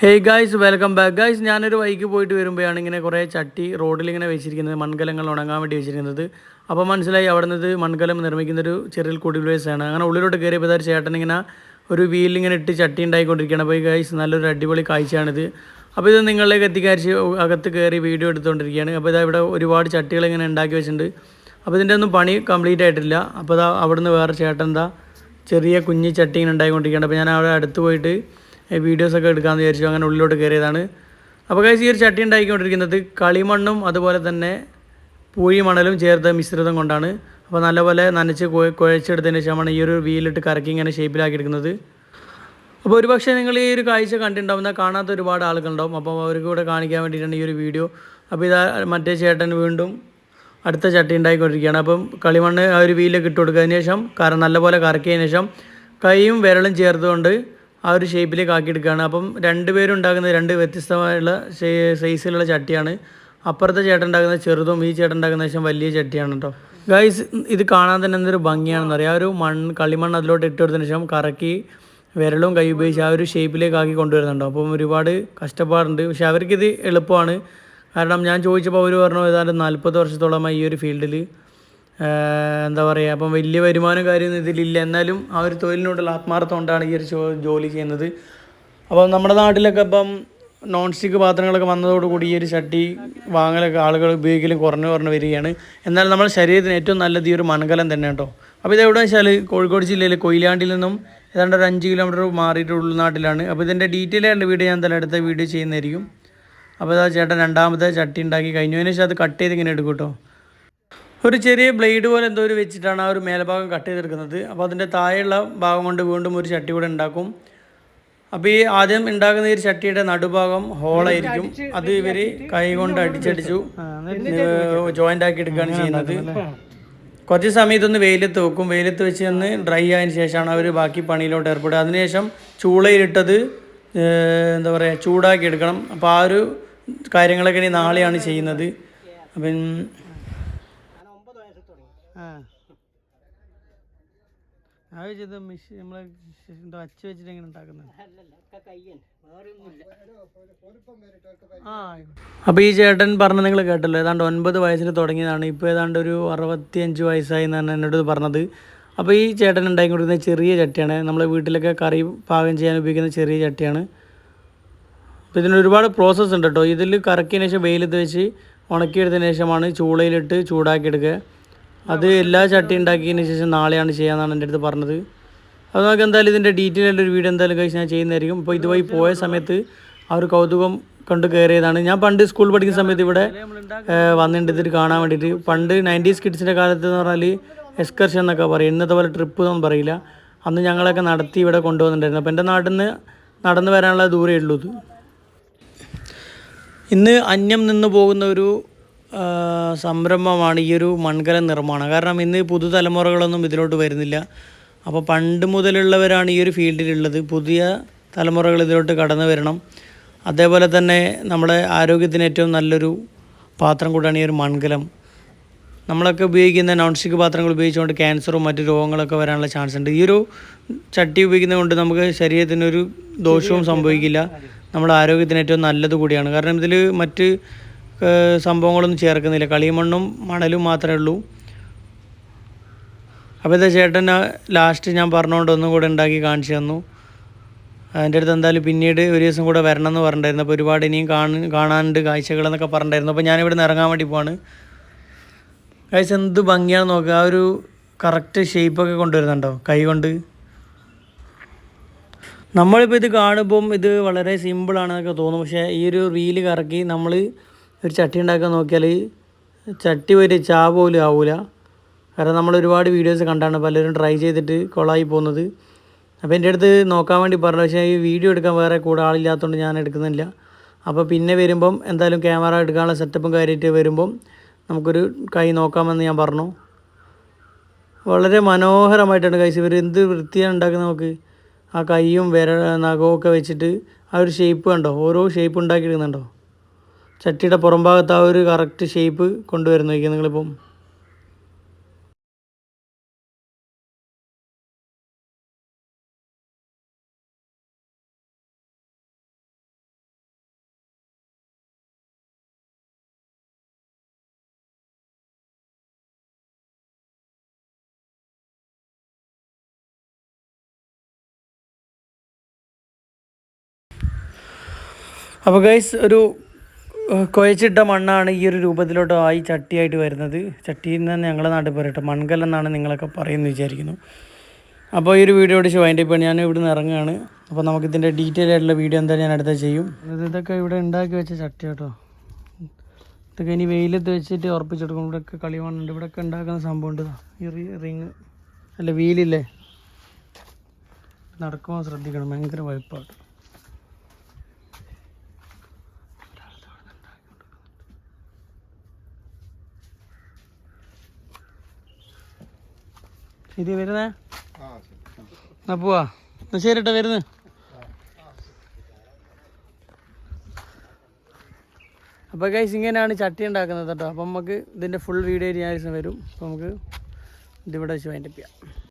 Hey guys welcome back guys ഞാനൊരു വൈക്ക് പോയിട്ട് വരുമ്പോഴാണ് ഇങ്ങനെ കുറേ ചട്ടി റോഡിൽ ഇങ്ങനെ വെച്ചിരിക്കുന്നത് മൺകലങ്ങൾ ഉണങ്ങാൻ വേണ്ടി വെച്ചിരിക്കുന്നത്. അപ്പോൾ മനസ്സിലായി അവിടെ നിന്ന് മൺകലം നിർമ്മിക്കുന്നൊരു ചെറിയ കുടിവേസാണ് അങ്ങനെ ഉള്ളിലോട്ട് കയറിയപ്പോൾ ഒരു ചേട്ടൻ ഇങ്ങനെ ഒരു വീലിങ്ങനെ ഇട്ട് ചട്ടി ഉണ്ടായിക്കൊണ്ടിരിക്കുകയാണ്. അപ്പോൾ ഗായ്സ് നല്ലൊരു അടിപൊളി കാഴ്ചയാണിത്. അപ്പോൾ ഇത് നിങ്ങളിലേക്ക് എത്തിക്കാരിച്ച് അകത്ത് കയറി വീഡിയോ എടുത്തുകൊണ്ടിരിക്കുകയാണ്. അപ്പോൾ ഇതാ ഇവിടെ ഒരുപാട് ചട്ടികൾ ഇങ്ങനെ ഉണ്ടാക്കി വെച്ചിട്ടുണ്ട്. അപ്പോൾ ഇതിന്റെ ഒന്നും പണി കംപ്ലീറ്റ് ആയിട്ടില്ല. അപ്പോൾ ഇതാ അവിടുന്ന് വേറെ ചേട്ടൻ എന്താ ചെറിയ കുഞ്ഞി ചട്ടി ഇങ്ങനെ ഉണ്ടായിക്കൊണ്ടിരിക്കുകയാണ്. അപ്പോൾ ഞാൻ അവിടെ അടുത്ത് പോയിട്ട് വീഡിയോസൊക്കെ എടുക്കാമെന്ന് വിചാരിച്ചു. അങ്ങനെ ഉള്ളിലോട്ട് കയറിയതാണ് അപ്പോൾ കഴിച്ച് ഈ ഒരു ചട്ടി ഉണ്ടാക്കിക്കൊണ്ടിരിക്കുന്നത് കളിമണ്ണും അതുപോലെ തന്നെ പൂഴി മണലും ചേർത്ത മിശ്രിതം കൊണ്ടാണ്. അപ്പോൾ നല്ലപോലെ നനച്ച് കുഴ കുഴച്ചെടുത്തതിന് ശേഷമാണ് ഈ ഒരു വീലിട്ട് കറക്കി ഇങ്ങനെ ഷേപ്പിലാക്കി എടുക്കുന്നത് അപ്പോൾ ഒരുപക്ഷെ നിങ്ങൾ ഈ ഒരു കാഴ്ച കണ്ടിട്ടുണ്ടാവും കാണാത്ത ഒരുപാട് ആളുകളുണ്ടാവും. അപ്പോൾ അവർക്ക് കൂടെ കാണിക്കാൻ വേണ്ടിയിട്ടാണ് ഈ ഒരു വീഡിയോ. അപ്പോൾ ഇതാ മറ്റേ ചേട്ടൻ വീണ്ടും അടുത്ത ചട്ടി ഉണ്ടായിക്കൊണ്ടിരിക്കുകയാണ്. അപ്പം കളിമണ്ണ് ആ ഒരു വീലൊക്കെ ഇട്ട് കൊടുത്തതിന് ശേഷം കാരണം നല്ലപോലെ കറക്കിയതിന് ശേഷം കൈയും വിരലും ചേർത്തുകൊണ്ട് ആ ഒരു ഷേപ്പിലേക്ക് ആക്കിയെടുക്കുകയാണ്. അപ്പം രണ്ട് പേരും ഉണ്ടാക്കുന്നത് രണ്ട് വ്യത്യസ്തമായുള്ള സൈസിലുള്ള ചട്ടിയാണ്. അപ്പുറത്തെ ചേട്ടൻ ഉണ്ടാക്കുന്ന ചെറുതും ഈ ചേട്ടൻ ഉണ്ടാക്കുന്ന ശേഷം വലിയ ചട്ടിയാണ് കേട്ടോ ഗൈസ് ഇത് കാണാൻ തന്നെ എന്തൊരു ഭംഗിയാണെന്ന് അറിയാം. ആ ഒരു മണ്ണ് കളിമണ്ണ് അതിലോട്ട് ഇട്ട് കൊടുത്തതിന് ശേഷം കറക്കി വിരലും കൈ ഉപയോഗിച്ച് ആ ഒരു ഷേപ്പിലേക്ക് ആക്കി കൊണ്ടുവരുന്നുണ്ടോ അപ്പം ഒരുപാട് കഷ്ടപ്പാടുണ്ട്. പക്ഷെ അവർക്കിത് എളുപ്പമാണ്. കാരണം ഞാൻ ചോദിച്ചപ്പോൾ അവർ പറഞ്ഞു ഏതാണ്ട് നാൽപ്പത് വർഷത്തോളമായി ഈ ഒരു ഫീൽഡിൽ എന്താ പറയുക അപ്പം വലിയ വരുമാനം കാര്യമൊന്നും ഇതിലില്ല. എന്നാലും ആ ഒരു തൊഴിലിനോടുള്ള ആത്മാർത്ഥം കൊണ്ടാണ് ഈ ഒരു ജോലി ചെയ്യുന്നത്. അപ്പം നമ്മുടെ നാട്ടിലൊക്കെ ഇപ്പം നോൺ സ്റ്റിക്ക് പാത്രങ്ങളൊക്കെ വന്നതോടുകൂടി ഈ ഒരു ചട്ടി വാങ്ങലൊക്കെ ആളുകൾ ഉപയോഗിക്കലും കുറഞ്ഞു കുറഞ്ഞു വരികയാണ്. എന്നാൽ നമ്മുടെ ശരീരത്തിന് ഏറ്റവും നല്ലത് ഈ ഒരു മൺകലം തന്നെ കേട്ടോ. അപ്പോൾ ഇതെവിടെ വെച്ചാൽ കോഴിക്കോട് ജില്ലയിൽ കൊയിലാണ്ടിൽ നിന്നും ഏതാണ്ട് ഒരു അഞ്ച് കിലോമീറ്റർ മാറിയിട്ട് ഉൾനാട്ടിലാണ് അപ്പോൾ ഇതിന്റെ ഡീറ്റെയിൽ ആയിട്ട് വീഡിയോ ഞാൻ തല അടുത്ത വീഡിയോ ചെയ്യുന്നതായിരിക്കും. അപ്പോൾ ഇതാ ചേട്ടൻ രണ്ടാമത്തെ ചട്ടി ഉണ്ടാക്കി കഴിഞ്ഞതിന് ശേഷം അത് കട്ട് ചെയ്ത് ഇങ്ങനെ എടുക്കും കേട്ടോ. ഒരു ചെറിയ ബ്ലേഡ് പോലെ എന്തോ ഒരു വെച്ചിട്ടാണ് ആ ഒരു മേൽഭാഗം കട്ട് ചെയ്തെടുക്കുന്നത്. അപ്പോൾ അതിന്റെ താഴെയുള്ള ഭാഗം കൊണ്ട് വീണ്ടും ഒരു ചട്ടി കൂടെ ഉണ്ടാക്കും. അപ്പോൾ ഈ ആദ്യം ഉണ്ടാക്കുന്ന ഈ ചട്ടിയുടെ നടുഭാഗം ഹോളായിരിക്കും അത് ഇവർ കൈ കൊണ്ട് അടിച്ചടിച്ചു ജോയിന്റ് ആക്കി എടുക്കുകയാണ് ചെയ്യുന്നത്. കുറച്ച് സമയത്തൊന്ന് വെയിലത്ത് വെക്കും. വെയിലത്ത് വെച്ച് ഒന്ന് ഡ്രൈ ആയതിനു ശേഷമാണ് അവർ ബാക്കി പണിയിലോട്ട് ഏർപ്പെടുക. അതിനുശേഷം ചൂളയിലിട്ടത് എന്താ പറയുക ചൂടാക്കി എടുക്കണം. അപ്പോൾ ആ ഒരു കാര്യങ്ങളൊക്കെ ഇനി നാളെയാണ് ചെയ്യുന്നത്. അപ്പം അത് ചെയ്ത് മെഷീൻ നമ്മളെ എന്തോ അച്ച് വെച്ചിട്ട് എങ്ങനെ ഉണ്ടാക്കുന്നത്? ആ അപ്പോൾ ഈ ചേട്ടൻ പറഞ്ഞ നിങ്ങൾ കേട്ടല്ലോ ഏതാണ്ട് ഒൻപത് വയസ്സിൽ തുടങ്ങിയതാണ്. ഇപ്പോൾ ഏതാണ്ട് ഒരു അറുപത്തിയഞ്ച് വയസ്സായി എന്നാണ് എന്നോട് പറഞ്ഞത്. അപ്പോൾ ഈ ചേട്ടൻ ഉണ്ടാക്കിക്കൊണ്ടിരുന്ന ചെറിയ ചട്ടിയാണ്. നമ്മളെ വീട്ടിലൊക്കെ കറി പാകം ചെയ്യാൻ ഉപയോഗിക്കുന്ന ചെറിയ ചട്ടിയാണ്. അപ്പോൾ ഇതിന് ഒരുപാട് പ്രോസസ്സ് ഉണ്ട് കേട്ടോ. ഇതിൽ കറക്കിയതിന് ശേഷം വെയിലത്ത് വെച്ച് ഉണക്കിയെടുത്തതിന് ശേഷമാണ് ചൂളയിലിട്ട് ചൂടാക്കിയെടുക്കുക. അത് എല്ലാ ചട്ടി ഉണ്ടാക്കിയതിന് ശേഷം നാളെയാണ് ചെയ്യാമെന്നാണ് എന്റെ അടുത്ത് പറഞ്ഞത്. അത് നമുക്ക് എന്തായാലും ഇതിന്റെ ഡീറ്റെയിൽ ആയിട്ടൊരു വീഡിയോ എന്തായാലും കഴിച്ച് ഞാൻ ചെയ്യുന്നതായിരിക്കും. ഇപ്പോൾ ഇതുവഴി പോയ സമയത്ത് ആ ഒരു കൗതുകം കൊണ്ട് കയറിയതാണ്. ഞാൻ പണ്ട് സ്കൂൾ പഠിക്കുന്ന സമയത്ത് ഇവിടെ വന്നിട്ടുണ്ട്. ഇതിൽ കാണാൻ വേണ്ടിയിട്ട്. പണ്ട് നയന്റീസ് കിഡ്സിന്റെ കാലത്ത് എന്ന് പറഞ്ഞാൽ എക്സ്കർഷൻ എന്നൊക്കെ പറയും. ഇന്നത്തെ പോലെ ട്രിപ്പ് എന്നൊന്നും പറയില്ല. അന്ന് ഞങ്ങളൊക്കെ നടത്തി ഇവിടെ കൊണ്ടുവന്നിട്ടുണ്ടായിരുന്നു. അപ്പോൾ എന്റെ നാട്ടിൽ നിന്ന് നടന്നു വരാനുള്ള ദൂരമേ ഉള്ളൂ ഇത്. ഇന്ന് അന്യം നിന്ന് പോകുന്ന ഒരു സംരംഭമാണ് ഈ ഒരു മൺകല നിർമ്മാണം. കാരണം ഇന്ന് പുതുതലമുറകളൊന്നും ഇതിലോട്ട് വരുന്നില്ല. അപ്പോൾ പണ്ട് മുതലുള്ളവരാണ് ഈ ഒരു ഫീൽഡിലുള്ളത്. പുതിയ തലമുറകൾ ഇതിലോട്ട് കടന്നു വരണം. അതേപോലെ തന്നെ നമ്മുടെ ആരോഗ്യത്തിന് ഏറ്റവും നല്ലൊരു പാത്രം കൂടാണ് ഈ ഒരു മൺകലം. നമ്മളൊക്കെ ഉപയോഗിക്കുന്ന നോൺ സ്റ്റിക്ക് പാത്രങ്ങൾ ഉപയോഗിച്ചുകൊണ്ട് ക്യാൻസറും മറ്റു രോഗങ്ങളൊക്കെ വരാനുള്ള ചാൻസ് ഉണ്ട്. ഈ ഒരു ചട്ടി ഉപയോഗിക്കുന്നത് കൊണ്ട് നമുക്ക് ശരീരത്തിനൊരു ദോഷവും സംഭവിക്കില്ല. നമ്മുടെ ആരോഗ്യത്തിന് ഏറ്റവും നല്ലത് കൂടിയാണ്. കാരണം ഇതിൽ മറ്റ് സംഭവങ്ങളൊന്നും ചേർക്കുന്നില്ല. കളിമണ്ണും മണലും മാത്രമേ ഉള്ളൂ. അപ്പോൾ ഇതാ ചേട്ടൻ ലാസ്റ്റ് ഞാൻ പറഞ്ഞുകൊണ്ട് ഒന്നും കൂടെ ഉണ്ടാക്കി കാണിച്ചു തന്നു. അതിന്റെ അടുത്ത് എന്തായാലും പിന്നീട് ഒരു ദിവസം കൂടെ വരണം എന്ന് പറഞ്ഞിട്ടുണ്ടായിരുന്നു. അപ്പോൾ ഒരുപാട് ഇനിയും കാണ കാണാനുണ്ട് കാഴ്ചകളെന്നൊക്കെ പറഞ്ഞിട്ടുണ്ടായിരുന്നു. അപ്പോൾ ഞാനിവിടെ നിന്ന് ഇറങ്ങാൻ വേണ്ടി പോവാണ്. കാഴ്ച എന്ത് ഭംഗിയാണെന്ന് നോക്കുക ആ ഒരു കറക്റ്റ് ഷേപ്പൊക്കെ കൊണ്ടുവരുന്നുണ്ടോ? കൈ കൊണ്ട്. നമ്മളിപ്പോൾ ഇത് കാണുമ്പം ഇത് വളരെ സിമ്പിളാണെന്നൊക്കെ തോന്നും. പക്ഷേ ഈ ഒരു റീൽ കറക്കി നമ്മൾ ഒരു ചട്ടി ഉണ്ടാക്കാൻ നോക്കിയാൽ ചട്ടി ഒരു ചാ പോലും ആവില്ല കാരണം നമ്മൾ ഒരുപാട് വീഡിയോസ് കണ്ടാണ് പലരും ട്രൈ ചെയ്തിട്ട് കൊളായി പോകുന്നത്. അപ്പോൾ എന്റെ അടുത്ത് നോക്കാൻ വേണ്ടി പറഞ്ഞു. പക്ഷേ ഈ വീഡിയോ എടുക്കാൻ വേറെ കൂടെ ആളില്ലാത്തതുകൊണ്ട് ഞാൻ എടുക്കുന്നില്ല. അപ്പോൾ പിന്നെ വരുമ്പം എന്തായാലും ക്യാമറ എടുക്കാനുള്ള സെറ്റപ്പും കാര്യമായിട്ട് വരുമ്പം നമുക്കൊരു കൈ നോക്കാമെന്ന് ഞാൻ പറഞ്ഞു. വളരെ മനോഹരമായിട്ടാണ് കൈസ് ഇവർ എന്ത് വൃത്തിയാണ് ഉണ്ടാക്കുന്നത് നമുക്ക്. ആ കൈയും വിര നഖവും ഒക്കെ വെച്ചിട്ട് ആ ഒരു ഷേപ്പ് കണ്ടോ? ഓരോ ഷേപ്പ് ഉണ്ടാക്കിയെടുക്കുന്നുണ്ടോ? ചട്ടിയുടെ പുറം ഭാഗത്ത് ആ ഒരു കറക്റ്റ് ഷേപ്പ് കൊണ്ടുവരുന്നു. നോക്കിയാൽ നിങ്ങളിപ്പം. അപ്പോൾ ഗൈസ് ഒരു കുഴച്ചിട്ട മണ്ണാണ് ഈ ഒരു രൂപത്തിലോട്ട് ആയി ചട്ടിയായിട്ട് വരുന്നത്. ചട്ടിയിൽ നിന്ന് ഞങ്ങളുടെ നാട്ടിൽ പറയട്ടെ മൺകല്ലെന്നാണ് നിങ്ങളൊക്കെ പറയുന്നത് വിചാരിക്കുന്നു. അപ്പോൾ ഈ ഒരു വീഡിയോ ഓടിച്ച് വൈൻഡ് ഇപ്പോൾ ഞാൻ ഇവിടെ നിന്ന് ഇറങ്ങുകയാണ്. അപ്പോൾ നമുക്ക് ഇതിന്റെ ഡീറ്റെയിൽ ആയിട്ടുള്ള വീഡിയോ എന്തായാലും ഞാൻ അടുത്ത ചെയ്യും. ഇതൊക്കെ ഇവിടെ ഉണ്ടാക്കി വെച്ച ചട്ടി കേട്ടോ. ഇതൊക്കെ ഇനി വെയിലത്ത് വെച്ചിട്ട് ഉറപ്പിച്ചെടുക്കും. ഇവിടെയൊക്കെ കളിമണ്ണുണ്ട് ഇവിടെയൊക്കെ ഉണ്ടാക്കുന്ന സംഭവം ഉണ്ട്. ഈ റിങ് അല്ല വീലില്ലേ നടക്കുമ്പോൾ ശ്രദ്ധിക്കണം. ഭയങ്കര വഴുപ്പാണ് ശരി വരുന്നേ? എന്നാ പോവാ. എന്നാ ശരി കേട്ടോ വരുന്നു. അപ്പോൾ ഗൈസ് ഇങ്ങനെയാണ് ചട്ടി ഉണ്ടാക്കുന്നത് കേട്ടോ അപ്പം നമുക്ക് ഇതിന്റെ ഫുൾ വീഡിയോ ഞാൻ വരും. അപ്പോൾ നമുക്ക് ഇതിവിടെ വെച്ച് വൈൻഡപ്പ് ചെയ്യാം.